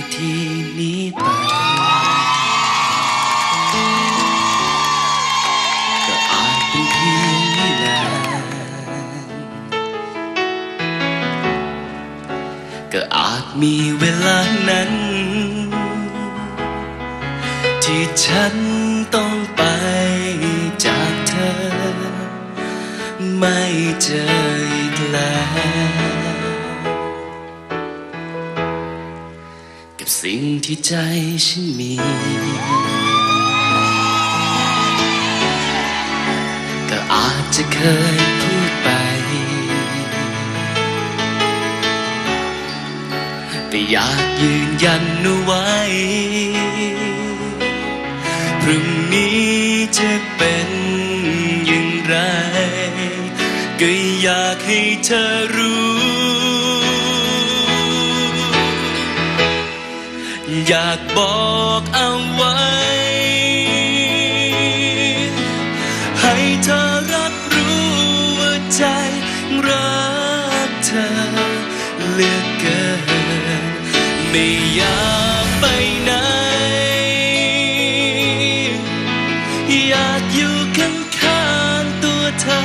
าทีนี้ไปก็อาจเป็นเพียนิรันดร์ก็อาจมีเวลานั้น ที่ฉันต้องไปจากเธอ ไม่เจออีกแล้ว กับสิ่งที่ใจฉันมี ก็อาจจะเคยพูดไป แต่อยากยืนยันเอาไว้ พรุ่งนี้จะเป็นอย่างไร ก็อยากให้เธอรู้ อยากบอกเอาไว้ ให้เธอรับรู้ว่าใจรักเธอเหลือเกิน ไม่อยากไปไหน อยากอยู่ข้างข้างๆตัวเธอ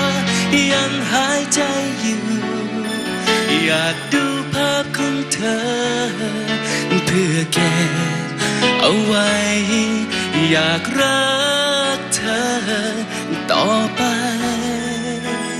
ยังหายใจอยู่ อยากดูภาพของเธอ พื่อเก็บเอาไว้ อยากรักเธอต่อไป